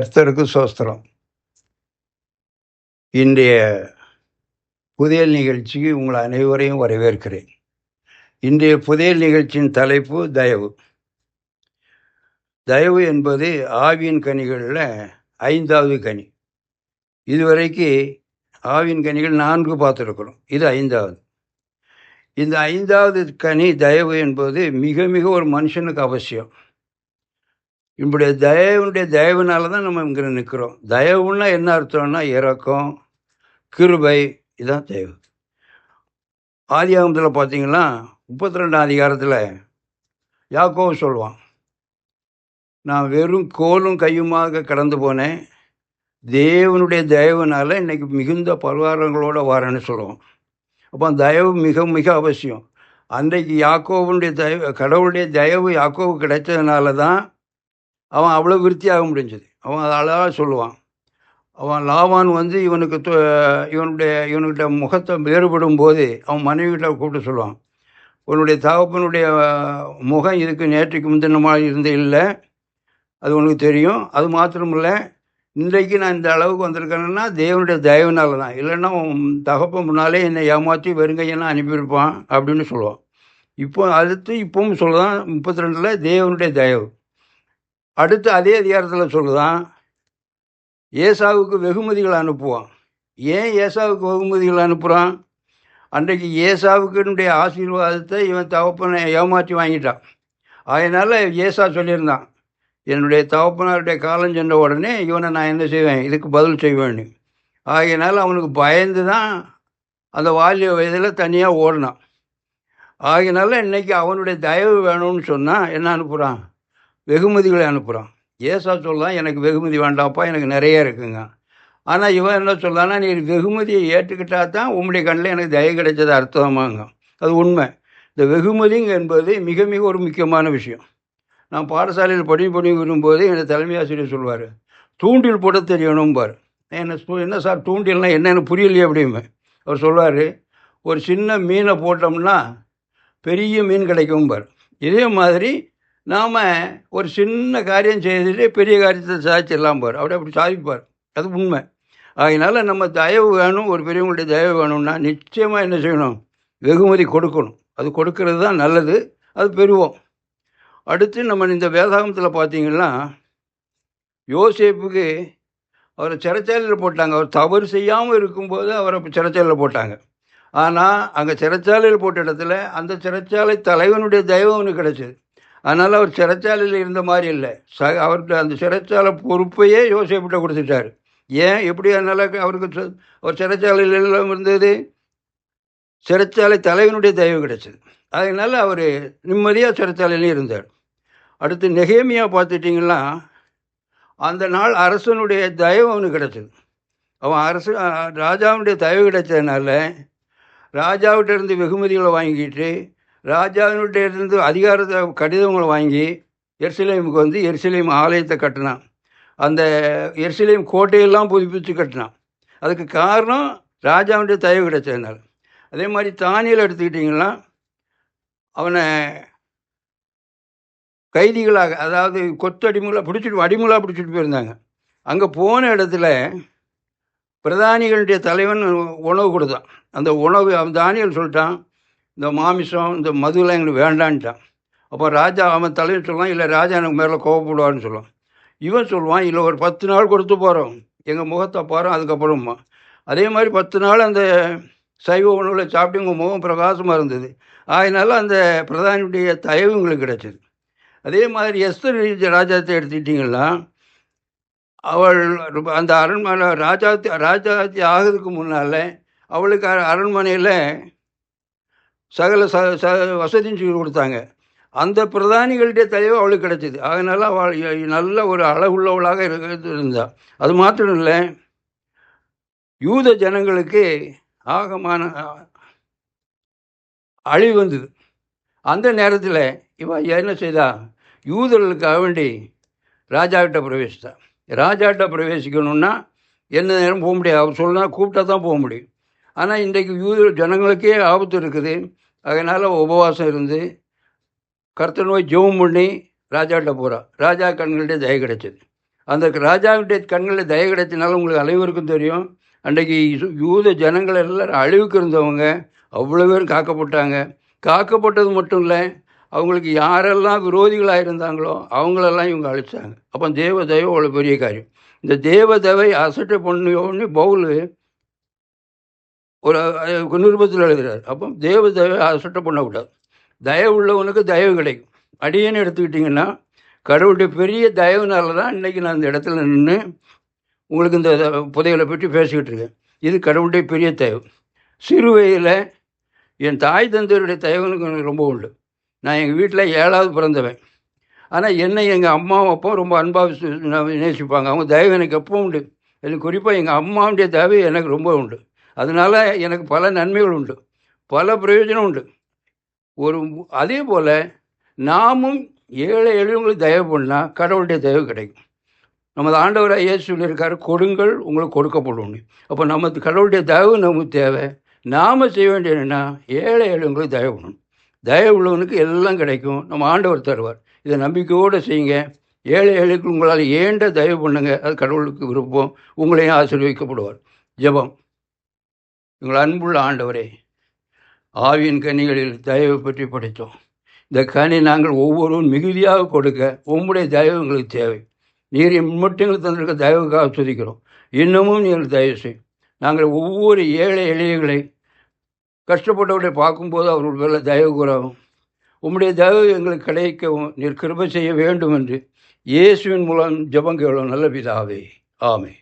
கர்த்தருக்கு சோஸ்திரம். இன்றைய புதையல் நிகழ்ச்சிக்கு உங்கள் அனைவரையும் வரவேற்கிறேன். இன்றைய புதையல் நிகழ்ச்சியின் தலைப்பு தயவு. தயவு என்பது ஆவியின் கனிகளில் ஐந்தாவது கனி. இதுவரைக்கு ஆவியின் கனிகள் நான்கு பார்த்துருக்குறோம். இது ஐந்தாவது. இந்த ஐந்தாவது கனி தயவு என்பது மிக மிக ஒரு மனுஷனுக்கு அவசியம். இப்படி தயவுடைய தயவுனால தான் நம்ம இங்கே நிற்கிறோம் தயவுன்னா என்ன அர்த்தம்னா இறக்கம் கிருபை இதுதான் தயவு. ஆதியாகமத்தில் பார்த்தீங்கன்னா முப்பத்தி ரெண்டாம் அதிகாரத்தில் யாக்கோவு சொல்லுவான் நான் வெறும் கோலும் கையுமாக கடந்து போனேன் தேவனுடைய தயவுனால இன்னைக்கு மிகுந்த பரிவாரங்களோட வரேன்னு சொல்லுவோம் அப்போ தயவு மிக மிக அவசியம். அன்றைக்கு யாக்கோவனுடைய தயவு கடவுளுடைய தயவு யாக்கோவு கிடைச்சதுனால தான் அவன் அவ்வளோ விருத்தியாக முடிஞ்சது. அவன் அதை அழகாக சொல்லுவான். அவன் லாவான் வந்து இவனுக்கு இவனுடைய இவனுக்கிட்ட முகத்தை வேறுபடும் போது அவன் மனைவிகிட்ட கூப்பிட்டு சொல்லுவான். உன்னுடைய தகப்பனுடைய முகம் இதுக்கு நேற்றுக்கு முந்தின மாதிரி இருந்து இல்லை. அது உனக்கு தெரியும். அது மாத்திரமில்லை. இன்றைக்கு நான் இந்த அளவுக்கு வந்திருக்கேன்னா தேவனுடைய தயவுனால தான் இல்லைன்னா உன் தகப்பன் முன்னாலே என்னை ஏமாற்றி வெறுங்கையெல்லாம் அனுப்பியிருப்பான் அப்படின்னு சொல்லுவான். இப்போ அடுத்து இப்பவும் சொல்லுதான் முப்பத்தி ரெண்டில் தேவனுடைய தயவு. அடுத்து அதே அதிகாரத்தில் சொல்லுதான் ஏசாவுக்கு வெகுமதிகள் அனுப்புவான். ஏன் ஏசாவுக்கு வெகுமதிகள் அனுப்புகிறான் அன்றைக்கு ஏசாவுக்குனுடைய ஆசீர்வாதத்தை இவன் தகப்பனை ஏமாற்றி வாங்கிட்டான். அதனால் ஏசா சொல்லியிருந்தான் என்னுடைய தகப்பனாருடைய காலம் சென்ற உடனே இவனை நான் என்ன செய்வேன்? இதுக்கு பதில் செய்வேன்னு ஆகையினால் அவனுக்கு பயந்து தான் அந்த வாலிய வயதில் தனியாக ஓடினான். ஆகையினால இன்றைக்கி அவனுடைய தயவு வேணும்னு சொன்னால் என்ன அனுப்புகிறான் வெகுமதிகளை அனுப்புகிறான் ஏசா சொல்லலாம் எனக்கு வெகுமதி வேண்டாம்ப்பா எனக்கு நிறைய இருக்குங்க. ஆனால் இவன் என்ன சொல்லான்னா நீ வெகுமதியை ஏற்றுக்கிட்டா தான் உம்முடைய கண்ணில் எனக்கு தயவு கிடைச்சது அர்த்தமாங்க. அது உண்மை. இந்த வெகுமதிங்க என்பது மிக மிக ஒரு முக்கியமான விஷயம். நான் பாடசாலையில் படி படி வரும்போது எங்கள் தலைமை ஆசிரியர் சொல்வார் தூண்டில் போட தெரியணும்பார் என்ன சொ- என்ன சார் தூண்டில்னால் என்னென்ன புரியலையே அப்படிமே அவர் சொல்வார் ஒரு சின்ன மீனை போட்டோம்னா பெரிய மீன் கிடைக்கும்பார் இதே மாதிரி நாம் ஒரு சின்ன காரியம் செய்துட்டு பெரிய காரியத்தை சாதிச்சிடலாம் பார். அப்படி அப்படி சாதிப்பார். அது உண்மை. அதனால் நம்ம தயவு வேணும் ஒரு பெரியவங்களுடைய தயவு வேணும்னா நிச்சயமாக என்ன செய்யணும்? வெகுமதி கொடுக்கணும். அது கொடுக்கறது தான் நல்லது அது பெறுவோம். அடுத்து நம்ம இந்த வேதாகமத்தில் பார்த்தீங்கன்னா யோசேப்புக்கு அவரை சிறைச்சாலையில் போட்டாங்க. அவர் தவறு செய்யாமல் இருக்கும்போது அவரை சிறைச்சாலையில் போட்டாங்க. ஆனால் அங்கே சிறைச்சாலையில் போட்ட இடத்துல அந்த சிறைச்சாலை தலைவனுடைய தெய்வம் அவனுக்கு கிடச்சிது. அதனால் அவர் சிறைச்சாலையில் இருந்த மாதிரி இல்லை. ச அவர்கிட்ட அந்த சிறைச்சாலை பொறுப்பையே யோசிப்பிட்ட கொடுத்துட்டார். ஏன்? எப்படி அதனால் அவருக்கு சொ- அவர் சிறைச்சாலையில் எல்லாம் இருந்தது? சிறைச்சாலை தலைவனுடைய தயவு கிடைச்சது. அதனால் அவர் நிம்மதியாக சிறைச்சாலையிலையும் இருந்தார். அடுத்து நெகேமியா பார்த்துட்டிங்கன்னா அந்த நாள் அரசனுடைய தயவு அவனுக்கு கிடச்சிது. அவன் அரசு ராஜாவுடைய தயவு கிடைச்சதுனால ராஜாவிட்ட இருந்து வெகுமதிகளை வாங்கிட்டு ராஜாவினுடைய இருந்து அதிகாரத்தை கடிதங்களை வாங்கி எருசலேமுக்கு வந்து எருசலேம் ஆலயத்தை கட்டினான். அந்த எருசலேம் கோட்டையெல்லாம் புதுப்பித்து கட்டினான். அதுக்கு காரணம் ராஜாவுடைய தயவு கிடைச்சதுனால அதே மாதிரி தானியல் எடுத்துக்கிட்டிங்கன்னா அவனை கைதிகளாக அதாவது கொத்து அடிமுகளாக பிடிச்சிட்டு அடிமுகளாக பிடிச்சிட்டு போயிருந்தாங்க. அங்கே போன இடத்துல பிரதானிகளுடைய தலைவன் உணவு கொடுத்தான். அந்த உணவு அவன் தானியல் சொல்லிட்டான். இந்த மாமிசம் இந்த மதுலாம் எங்களுக்கு வேண்டான்ட்டான். அப்போ ராஜா அவன் தலைவர் சொல்லுவான் இல்லை ராஜா எனக்கு மேலே கோவப்படுவார்னு சொல்லுவான். இவன் சொல்லுவான் இல்லை ஒரு பத்து நாள் கொடுத்து போகிறோம் எங்கள் முகத்தை பாரோம் அதுக்கப்புறமா. அதே மாதிரி பத்து நாள் அந்த சைவ உணவில் சாப்பிட்டு உங்கள் முகம் பிரகாசமாக இருந்தது. அதனால அந்த பிரதானியுடைய தயவு உங்களுக்கு கிடச்சிது. அதே மாதிரி எஸ்தர் ராஜாத்தை எடுத்துக்கிட்டிங்கன்னா அவள் ரொம்ப- அந்த அரண்மனை ராஜாத்தி ராஜாத்தி ஆகிறதுக்கு முன்னால் அவளுக்கு அரண்மனையில் சகல ச ச வசதியும் செய்து கொடுத்தாங்க. அந்த பிரதானிகளுடைய தயவு அவளுக்கு கிடைச்சிது. அதனால் அவள் நல்ல ஒரு அழகுள்ளவளாக இருக்க இருந்தாள் அது மாத்திரம் இல்லை யூத ஜனங்களுக்கு ஆகமான அழிவு வந்தது. அந்த நேரத்தில் இவ என்ன செய்தா? யூதர்களுக்காக வேண்டி ராஜாக்கிட்ட பிரவேசித்தா. ராஜாக்கிட்ட பிரவேசிக்கணும்னா என்ன நேரம் போக முடியாது அவர் சொன்னா கூப்பிட்டா தான் போக முடியும். ஆனால் இன்றைக்கு யூத ஜனங்களுக்கே ஆபத்து இருக்குது. அதனால் உபவாசம் இருந்து கர்த்த நோய் ஜெபம் பண்ணி ராஜாட்ட போகிறா ராஜா கண்கள்கிட்ட தய கிடைச்சது. அந்த ராஜாவுடைய கண்களில் தய கிடைத்தினால உங்களுக்கு அனைவருக்கும் தெரியும். அன்றைக்கு யூத ஜனங்கள் எல்லாரும் அழிவுக்கு இருந்தவங்க அவ்வளோ பேரும் காக்கப்பட்டாங்க. காக்கப்பட்டது மட்டும் இல்லை அவங்களுக்கு யாரெல்லாம் விரோதிகளாக இருந்தாங்களோ அவங்களெல்லாம் இவங்க அழிச்சாங்க. அப்போ தேவ தயவு அவ்வளோ பெரிய காரியம். இந்த தேவ தேவை அசட்டை பண்ணி பவுல் ஒரு அஹ், நிருபத்தில் அப்போ தேவ தயவை அசட்டை பண்ணக்கூடாது. தயவு உள்ளவனுக்கு தயவு கிடைக்கும். அடியேன்னு எடுத்துக்கிட்டிங்கன்னா கடவுளுடைய பெரிய தயவுனால தான் இன்றைக்கி நான் இந்த இடத்துல நின்று உங்களுக்கு இந்த புதையலை பற்றி பேசிக்கிட்டு இருக்கேன். இது கடவுளுடைய பெரிய தயவு. சிறு வயதில் என் தாய் தந்தையருடைய தயவுனுக்கு எனக்கு ரொம்ப உண்டு. நான் எங்கள் வீட்டில் ஏழாவது பிறந்தவன். ஆனால் என்னை எங்கள் அம்மாவும் அப்பா ரொம்ப அன்பாக நேசிப்பாங்க அவங்க தயவு எனக்கு எப்பவும் உண்டு. எனக்கு குறிப்பாக எங்கள் அம்மாவுடைய தயவு எனக்கு ரொம்ப உண்டு. அதனால எனக்கு பல நன்மைகள் உண்டு. பல பிரயோஜனம் உண்டு. ஒரு அதே போல் நாமும் ஏழை எளியவங்களுக்கு தயவு பண்ணால் கடவுளுடைய தயவு கிடைக்கும். நமது ஆண்டவராக இயேசு சொல்லியிருக்காரு கொடுங்கள் உங்களுக்கு கொடுக்கப்படும் அப்போ நமக்கு கடவுளுடைய தயவு நமக்கு தேவை. நாம் செய்ய வேண்டியது என்னென்னா ஏழை எளியவங்களுக்கு தயவு பண்ணணும். தயவு உள்ளவனுக்கு எல்லாம் கிடைக்கும். நம்ம ஆண்டவர் தருவார். இதை நம்பிக்கையோடு செய்யுங்க. ஏழை ஏழைக்கு உங்களால் ஏண்ட தயவு பண்ணுங்க. அது கடவுளுக்கு விருப்பம். உங்களையும் ஆசீர்வதிக்கப்படுவார். ஜெபம். எங்கள் அன்புள்ள ஆண்டவரே ஆவியின் கனிகளில் தயவு பற்றி படித்தோம். இந்த கனி நாங்கள் ஒவ்வொருவரும் மிகுதியாக கொடுக்க உம்முடைய தயவு எங்களுக்கு தேவை. நீர் மட்டும் எங்களுக்கு தந்திருக்க தயவுக்காக துதிக்கிறோம். இன்னமும் நீங்கள் தயவு செய்யும் நாங்கள் ஒவ்வொரு ஏழை எளியகளை கஷ்டப்பட்டவர்களை பார்க்கும்போது அவர்கள் மேலே தயவு கூறவும் உம்முடைய தயவு எங்களுக்கு கிடைக்கவும் நீர் கிருபை செய்ய வேண்டும் என்று இயேசுவின் மூலம் ஜெபம் கேளும். நல்ல பிதாவே. ஆமே